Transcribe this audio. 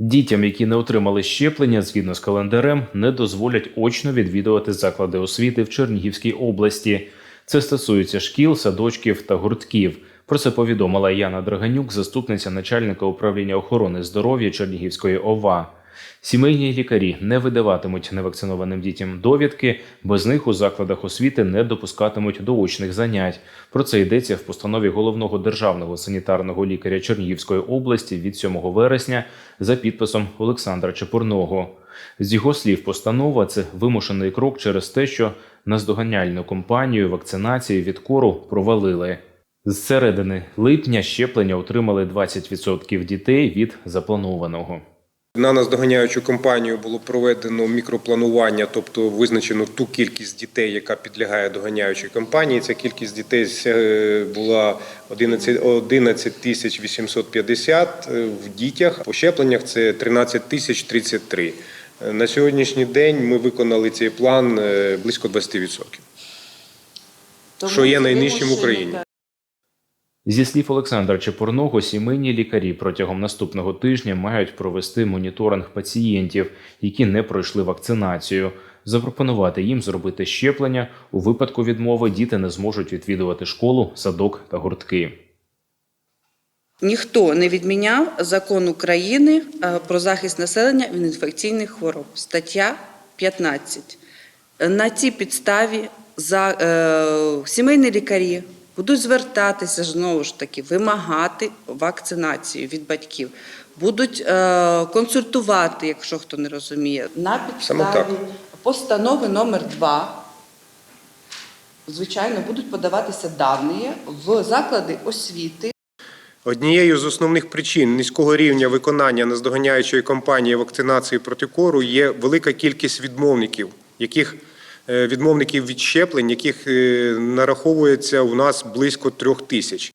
Дітям, які не отримали щеплення згідно з календарем, не дозволять очно відвідувати заклади освіти в Чернігівській області. Це стосується шкіл, садочків та гуртків. Про це повідомила Яна Драганюк, заступниця начальника управління охорони здоров'я Чернігівської ОВА. Сімейні лікарі не видаватимуть невакцинованим дітям довідки, без них у закладах освіти не допускатимуть до очних занять. Про це йдеться в постанові головного державного санітарного лікаря Чернігівської області від 7 вересня за підписом Олександра Чепурного. З його слів, постанова це вимушений крок через те, що наздоганяльну кампанію вакцинації від кору провалили. З середини липня щеплення отримали 20% дітей від запланованого. На наздоганяючу кампанію було проведено мікропланування, тобто визначено ту кількість дітей, яка підлягає доганяючій кампанії. Ця кількість дітей е, була 11, 11 тисяч 850 е, в дітях. По щепленнях це 13 тисяч 33. Е, На сьогоднішній день ми виконали цей план близько 20%. Тому Що є найнижчим в Україні. Зі слів Олександра Чепурного, сімейні лікарі протягом наступного тижня мають провести моніторинг пацієнтів, які не пройшли вакцинацію. Запропонувати їм зробити щеплення. У випадку відмови діти не зможуть відвідувати школу, садок та гуртки. Ніхто не відміняв закон України е, про захист населення від інфекційних хвороб. Стаття 15. На цій підставі за, е, сімейні лікарі будуть звертатися знову ж таки, вимагати вакцинацію від батьків, будуть е, консультувати, якщо хто не розуміє, на підставі постанови номер 2 Звичайно, будуть подаватися дані в заклади освіти. Однією з основних причин низького рівня виконання наздоганяючої кампанії вакцинації проти кору є велика кількість відмовників, яких відмовників від щеплень, яких е, нараховується у нас близько трьох тисяч.